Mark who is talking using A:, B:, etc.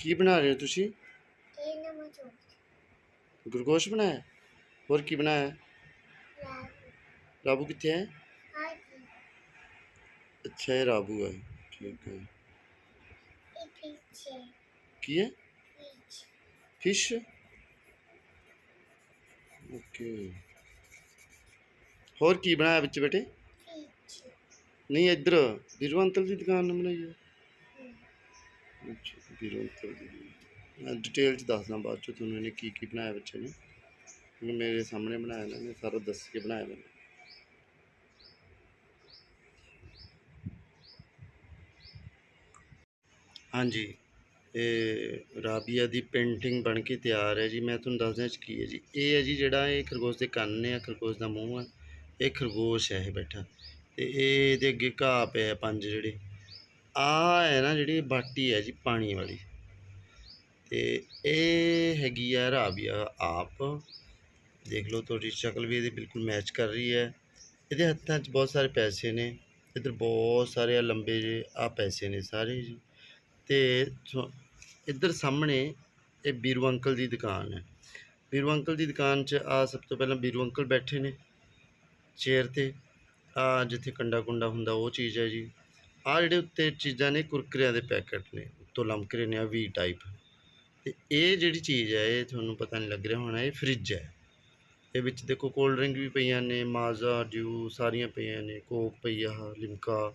A: ਕੀ ਬਣਾ ਰਹੇ ਹੋ ਤੁਸੀਂ?
B: ਇਹ ਨਮਕ
A: ਗੁਰਗੋਸ਼ ਬਣਾਇਆ? ਹੋਰ ਕੀ ਬਣਾਇਆ? ਰਾਬੂ। ਕਿੱਥੇ ਹੈ? ਅੱਛਾ ਇਹ ਰਾਬੂ ਹੈ। ਠੀਕ ਹੈ। ਕੀ ਹੈ? ਫਿਸ਼ ਓਕੇ ਹੋਰ ਕੀ ਬਣਾਇਆ ਵਿੱਚ ਬੇਟੇ? ਨਹੀਂ ਇੱਧਰ। ਵੀਰੂ ਅੰਕਲ ਦੀ ਦੁਕਾਨ ਨੂੰ ਬਣਾਈ ਹੈ
B: ਹਮ,
A: ਦੀ ਮੈਂ ਡਿਟੇਲ ਚ ਦੱਸਦਾ ਬਾਅਦ ਚ ਤੁਹਾਨੂੰ ਇਹਨੇ ਕੀ ਕੀ ਬਣਾਇਆ ਬੱਚੇ ਨੇ। ਕਿਉਂਕਿ ਮੇਰੇ ਸਾਹਮਣੇ ਬਣਾਇਆ ਇਹਨਾਂ ਨੇ ਸਾਰਾ ਦੱਸ ਕੇ ਬਣਾਇਆ ਮੈਨੂੰ ਹਾਂਜੀ ਇਹ ਰਾਬੀਆ ਦੀ ਪੇਂਟਿੰਗ ਬਣ ਕੇ ਤਿਆਰ ਹੈ ਜੀ। ਮੈਂ ਤੁਹਾਨੂੰ ਦੱਸਦਾ 'ਚ ਕੀ ਹੈ ਜੀ। ਇਹ ਹੈ ਜੀ ਜਿਹੜਾ ਇਹ ਖਰਗੋਸ਼ ਦੇ ਕੰਨ ਨੇ ਆ ਖਰਗੋਸ਼ ਦਾ ਮੂੰਹ ਹੈ ਇਹ ਖਰਗੋਸ਼ ਹੈ ਇਹ ਬੈਠਾ। ਤੇ ਇਹ ਇਹਦੇ ਅੱਗੇ ਘਾਹ ਪਿਆ ਪੰਜ ਜਿਹੜੇ। ਆ ਹੈ ਨਾ ਜਿਹੜੀ ਬਾਟੀ ਹੈ ਜੀ ਪਾਣੀ ਵਾਲੀ। ਤੇ ਇਹ ਹੈਗੀ ਆ ਰਾਬੀਆ ਆਪ। ਦੇਖ ਲਓ ਤੁਹਾਡੀ ਸ਼ਕਲ ਵੀ ਇਹਦੀ ਬਿਲਕੁਲ ਮੈਚ ਕਰ ਰਹੀ ਹੈ। ਇਹਦੇ ਹੱਥਾਂ 'ਚ ਬਹੁਤ ਸਾਰੇ ਪੈਸੇ ਨੇ। ਇੱਧਰ ਬਹੁਤ ਸਾਰੇ ਆ ਲੰਬੇ ਜੇ ਆ ਪੈਸੇ ਨੇ ਸਾਰੇ ਜੀ। ਤੇ ਸੋ- ਇੱਧਰ ਸਾਹਮਣੇ ਇਹ ਬੀਰੂ ਅੰਕਲ ਦੀ ਦੁਕਾਨ ਹੈ। ਬੀਰੂ ਅੰਕਲ ਦੀ ਦੁਕਾਨ 'ਚ ਆ ਸਭ ਤੋਂ ਪਹਿਲਾਂ ਬੀਰੂ ਅੰਕਲ ਬੈਠੇ ਨੇ। ਚੇਅਰ ਤੇ। ਆ ਜਿੱਥੇ ਕੰਡਾ ਕੁੰਡਾ ਹੁੰਦਾ ਉਹ ਚੀਜ਼ ਹੈ ਜੀ। ਆ ਜਿਹੜੇ ਉੱਤੇ ਚੀਜ਼ਾਂ ਨੇ, ਕੁਰਕਰਿਆਂ ਦੇ ਪੈਕਟ ਨੇ, ਉੱਤੋਂ ਲਮਕ ਰਹੇ ਨੇ ਆ ਵੀ ਟਾਈਪ ਤੇ ਇਹ ਜਿਹੜੀ ਚੀਜ਼ ਹੈ, ਇਹ ਤੁਹਾਨੂੰ ਪਤਾ ਨਹੀਂ ਲੱਗ ਰਿਹਾ ਹੋਣਾ, ਇਹ ਫ੍ਰਿਜ ਹੈ। ਇਹ ਵਿੱਚ ਦੇਖੋ ਕੋਲਡ ਡਰਿੰਕ ਵੀ ਪਈਆਂ ਨੇ, ਮਾਜ਼ਾ ਡਿਊ ਸਾਰੀਆਂ ਪਈਆਂ ਨੇ, ਕੋਕ ਪਈ ਆ ਲਿਮਕਾ।